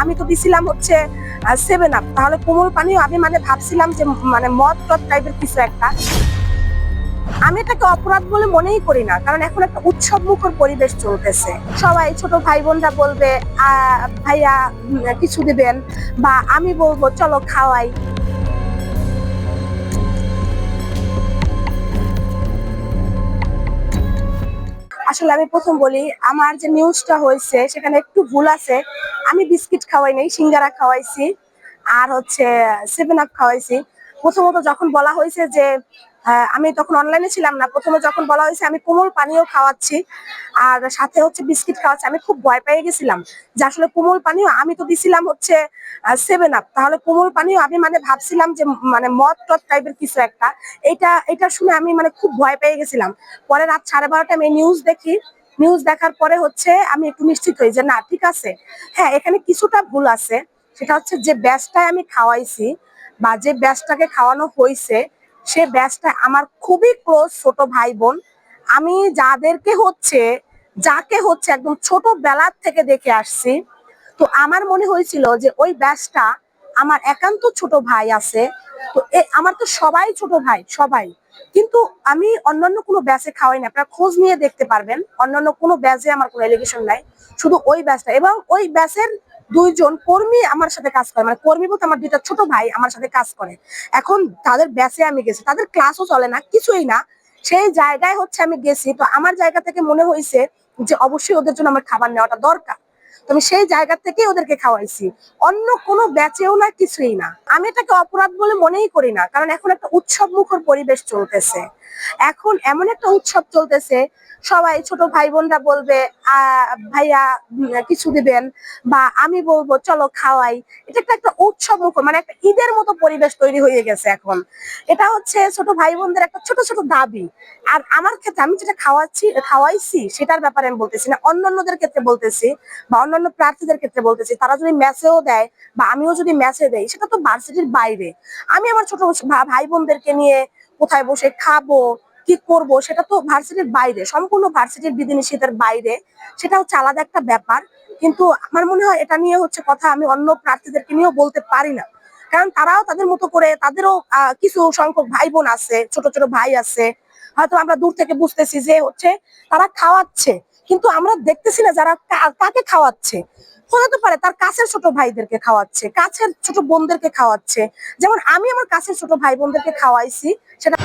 আমি তো দিছিলাম হচ্ছে সেভেন আপ তাহলে কোমল পানিও আমি মানে ভাবছিলাম যে মানে মদ টদ টাইপের কিছু একটা। আমি এটাকে অপরাধ বলে মনেই করি না, কারণ এখন একটা উৎসব মুখর পরিবেশ চলতেছে। সবাই ছোট ভাই বোনরা বলবে ভাইয়া কিছু দিবেন, বা আমি বলব, চলো খাওয়াই। আসলে আমি প্রথম বলি, আমার যে নিউজটা হয়েছে, সেখানে একটু ভুল আছে। আমি বিস্কিট খাওয়াই নাই, সিঙ্গারা খাওয়াইছি, আর হচ্ছে সেভেন আপ খাওয়াইছি। প্রথমত যখন বলা হয়েছে যে আমি তখন অনলাইনে ছিলাম না। প্রথমে যখন বলা হয়েছে, আমি কোমল পানীয় খাওয়াচ্ছি, আর সাথে হচ্ছে বিস্কিট খাওয়াচ্ছি, আমি খুব ভয় পেয়ে গেছিলাম যে আসলে কোমল পানীয়, আমি তো দিছিলাম হচ্ছে সেভেন আপ তাহলে কোমল পানীয়, আমি মানে ভাবছিলাম যে মানে মদ টদ টাইপের কিছু একটা। এটা এটা শুনে আমি মানে খুব ভয় পেয়ে গেছিলাম। পরে রাত সাড়ে বারোটা আমি নিউজ দেখি। নিউজ দেখার পরে হচ্ছে আমি একটু নিশ্চিত হই যে না, ঠিক আছে। হ্যাঁ এখানে কিছুটা ভুল আছে। সেটা হচ্ছে যে ব্যাচটায় আমি খাওয়াইছি বা যে ব্যাচটাকে খাওয়ানো হয়েছে সে ব্যাচটা আমার খুবই ক্লোজ ছোট ভাই বোন আমি যাদেরকে হচ্ছে, যাকে হচ্ছে একদম ছোট বেলার থেকে দেখে আসছি, তো আমার মনে হয়েছিল যে ওই ব্যাচটা আমার একান্ত ছোট ভাই আছে। তো আমার তো সবাই ছোট ভাই, সবাই। কিন্তু আমি অন্যান্য কোনো ব্যাচে খাওয়াই না, আপনারা খোঁজ নিয়ে দেখতে পারবেন। অন্যান্য কোনো ব্যাচে আমার কোনো এলিগেশন নাই। শুধু ওই ব্যাচটা এবং ওই ব্যাচের দুইজন কর্মী আমার সাথে কাজ করে। মানে কর্মী বলতে আমার দুইটা ছোট ভাই আমার সাথে কাজ করে। এখন তাদের ব্যাসে আমি গেছি। তাদের ক্লাসও চলে না, কিছুই না। সেই জায়গায় হচ্ছে আমি গেছি। তো আমার জায়গা থেকে মনে হয়েছে যে অবশ্যই ওদের জন্য আমার খাবার নেওয়াটা দরকার। তো আমি সেই জায়গা থেকে ওদেরকে খাওয়াইছি। অন্য কোনো ব্যাচেও না, কিছুই না। আমি এটাকে অপরাধ বলে মনেই করি না, কারণ এখন একটা উৎসব মুখর পরিবেশ চলতেছে। এখন এমন একটা উৎসব চলতেছে, সবাই ছোট ভাই বোনরা বলবে ভাইয়া কিছু দিবেন? বা, আমি বলব, চলো খাওয়াই। এটা একটা একটা উৎসব মুখর মানে একটা ঈদের মতো পরিবেশ তৈরি হয়ে গেছে এখন। এটা হচ্ছে ছোট ভাই বোনদের একটা ছোট ছোট দাবি। আর আমার ক্ষেত্রে আমি যেটা খাওয়াচ্ছি, খাওয়াইছি, সেটার ব্যাপারে আমি বলতেছি না। অন্যান্যদের ক্ষেত্রে বলতেছি বা অন্যান্য প্রার্থীদের ক্ষেত্রে বলতেছি, তারা যদি ম্যাচেও দেয় বা আমিও যদি ম্যাচে দেই, সেটা তো ভার্সিটির বাইরে। আমি আমার ছোট ভাই বোনদেরকে নিয়ে কোথায় বসে খাব, কি করব, সেটা তো ভার্সিটির বাইরে, সম্পূর্ণ ভার্সিটির বিধিনিষেধের বাইরে। সেটা হচ্ছে আলাদা একটা ব্যাপার। কিন্তু আমার মনে হয় এটা নিয়ে হচ্ছে কথা আমি অন্য প্রার্থীদেরকে নিয়েও বলতে পারি না। কারণ তারাও তাদের মতো করে, তাদেরও কিছু সংখ্যক ভাই বোন আছে, ছোট ছোট ভাই আছে। হয়তো আমরা দূর থেকে বুঝতেছি যে হচ্ছে তারা খাওয়াচ্ছে। কিন্তু আমরা দেখতেছি না যারা কাকে খাওয়াচ্ছে। হতে পারে তার কাছের ছোট ভাইদেরকে খাওয়াচ্ছে, কাছের ছোট বোনদেরকে খাওয়াচ্ছে। যেমন আমি আমার কাছের ছোট ভাই বোনদেরকে খাওয়াইছি, সেটা